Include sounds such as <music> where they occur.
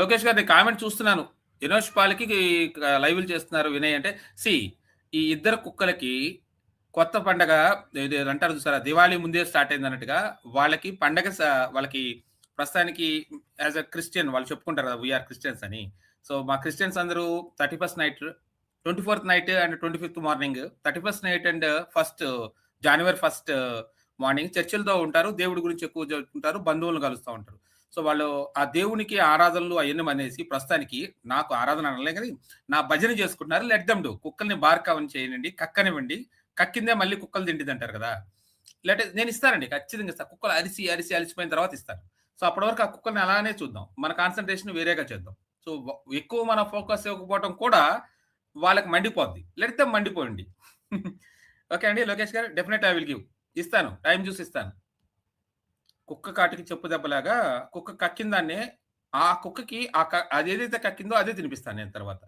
లోకేష్ గారు నేను కామెంట్ చూస్తున్నాను. వినోష్ పాల్‌కి లైవ్‌లు చేస్తున్నారు వినయ్ అంటే సి ఈ ఇద్దరు కుక్కలకి కొత్త పండగ ఇది అంటారు చూసారా? దివాళీ ముందే స్టార్ట్ అయిందన్నట్టుగా వాళ్ళకి పండగ స వాళ్ళకి ప్రస్తుతానికి యాజ్ అ క్రిస్టియన్ వాళ్ళు చెప్పుకుంటారు కదా! వి ఆర్ క్రిస్టియన్స్ అని. సో, మా క్రిస్టియన్స్ అందరూ 31స్ట్ నైట్, 24థ్ నైట్ అండ్ 25థ్ morning, 31స్ట్ night and first January first morning చర్చిలతో ఉంటారు. దేవుడి గురించి ఎక్కువ చెప్పుకుంటారు. బంధువులను కలుస్తూ ఉంటారు. సో, వాళ్ళు ఆ దేవునికి ఆరాధనలు అవన్నీ అనేసి ప్రస్తుతానికి నాకు ఆరాధన అనలే కానీ నా భజన చేసుకుంటున్నారు. లెట్ దమ్ డూ కుక్కల్ని బార్కావని చేయనండి కక్కనివ్వండి. కక్కిందే మళ్ళీ కుక్కలు తిండిదంటారు కదా! లేట నేను ఇస్తానండి. ఖచ్చితంగా ఇస్తాను కుక్కలు అరిసి, అరిసి అలిసిపోయిన తర్వాత ఇస్తాను. సో, అప్పటి వరకు ఆ కుక్కల్ని అలానే చూద్దాం. మన కాన్సన్ట్రేషన్ వేరేగా చేద్దాం. సో, ఎక్కువ మన ఫోకస్ ఇవ్వకపోవడం కూడా వాళ్ళకి మండిపోద్ది. Let them మండిపోయండి. <laughs> ఓకే అండి. Lokesh garu definite I will give. ఇస్తాను. టైం చూసి ఇస్తాను. కుక్క కాటికి చెప్పు దెబ్బలాగా కుక్క కక్కిందాన్నే ఆ కుక్కకి ఆ క అదేదైతే కక్కిందో అదే తినిపిస్తాను నేను తర్వాత.